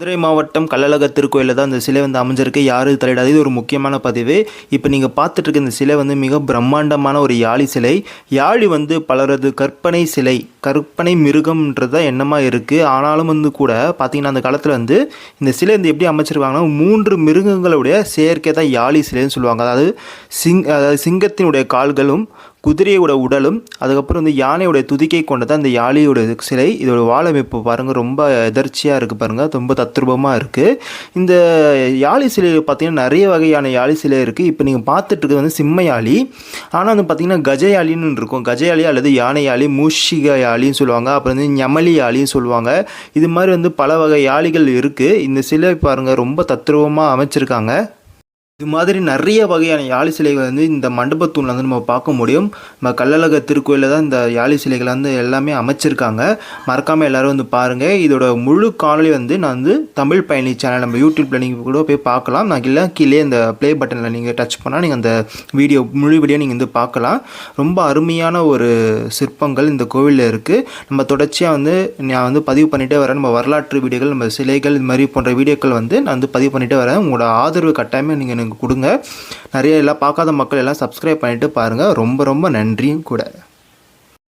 மதுரை மாவட்டம் கள்ளழக திருக்கோயிலில் தான் இந்த சிலை வந்து அமைஞ்சிருக்கு. யாரும் தலையிடாது இது ஒரு முக்கியமான பதிவு. இப்போ நீங்கள் பார்த்துட்டு இருக்க இந்த சிலை வந்து மிக பிரம்மாண்டமான ஒரு யாழி சிலை. யாழி வந்து பலரது கற்பனை சிலை கற்பனை மிருகம்ன்றது தான் எண்ணமாக இருக்குது ஆனாலும் வந்து கூட பார்த்தீங்கன்னா அந்த காலத்தில் வந்து இந்த சிலை வந்து எப்படி அமைச்சிருவாங்கன்னா மூன்று மிருகங்களுடைய செயற்கை தான் யாழி சிலைன்னு சொல்லுவாங்க. அதாவது சிங் அதாவது சிங்கத்தினுடைய கால்களும் குதிரையோட உடலும் அதுக்கப்புறம் வந்து யானையோட துதிக்கை கொண்டது அந்த யாழியோட சிலை இதோட வாழமைப்பு பாருங்கள் ரொம்ப எதர்ச்சியாக இருக்குது பாருங்கள் ரொம்ப தத்ரூபமாக இருக்குது இந்த யாழி சிலையில் பார்த்தீங்கன்னா நிறைய வகையான யாழி சிலை இருக்குது இப்போ நீங்கள் பார்த்துட்டு வந்து சிம்ம யாழி. ஆனால் வந்து பார்த்திங்கன்னா கஜயாலின்னு இருக்கும். கஜயாலி அல்லது யானை யாழி மூஷிக யாழின்னு சொல்லுவாங்க. அப்புறம் வந்து ஞமலி யாழின்னு சொல்லுவாங்க. இது மாதிரி வந்து பல வகை யாழிகள் இருக்குது இந்த சிலை பாருங்கள் ரொம்ப தத்ரூபமாக அமைச்சிருக்காங்க. இது மாதிரி நிறைய வகையான யாழி சிலைகள் வந்து இந்த மண்டபத்தூணில் வந்து நம்ம பார்க்க முடியும். நம்ம கள்ளழக திருக்கோயிலில் தான் இந்த யாழி சிலைகளை வந்து எல்லாமே அமைச்சிருக்காங்க. மறக்காமல் எல்லோரும் வந்து பாருங்கள் இதோட முழு காணொலி வந்து நான் வந்து தமிழ் பயணி சேனல் நம்ம யூடியூப்பில் நீங்கள் கூட போய் பார்க்கலாம். நான் இல்லை கீழே இந்த ப்ளே பட்டனில் நீங்கள் டச் பண்ணால் நீங்கள் அந்த வீடியோ முழு வீடியோ நீங்கள் வந்து பார்க்கலாம். ரொம்ப அருமையான ஒரு சிற்பங்கள் இந்த கோவிலில் இருக்குது நம்ம தொடர்ச்சியாக வந்து நான் வந்து பதிவு பண்ணிகிட்டே வரேன். நம்ம வரலாற்று வீடியோகள் நம்ம சிலைகள் இது மாதிரி போன்ற வீடியோக்கள் வந்து நான் வந்து பதிவு பண்ணிகிட்டே வரேன். உங்களோட ஆதரவு கட்டாயமாக நீங்கள் எங்களுக்கு கொடுங்க. நிறைய எல்லாம் பார்க்காத மக்கள் எல்லாம் சப்ஸ்கிரைப் பண்ணிவிட்டு பாருங்கள் ரொம்ப ரொம்ப நன்றியும் கூட.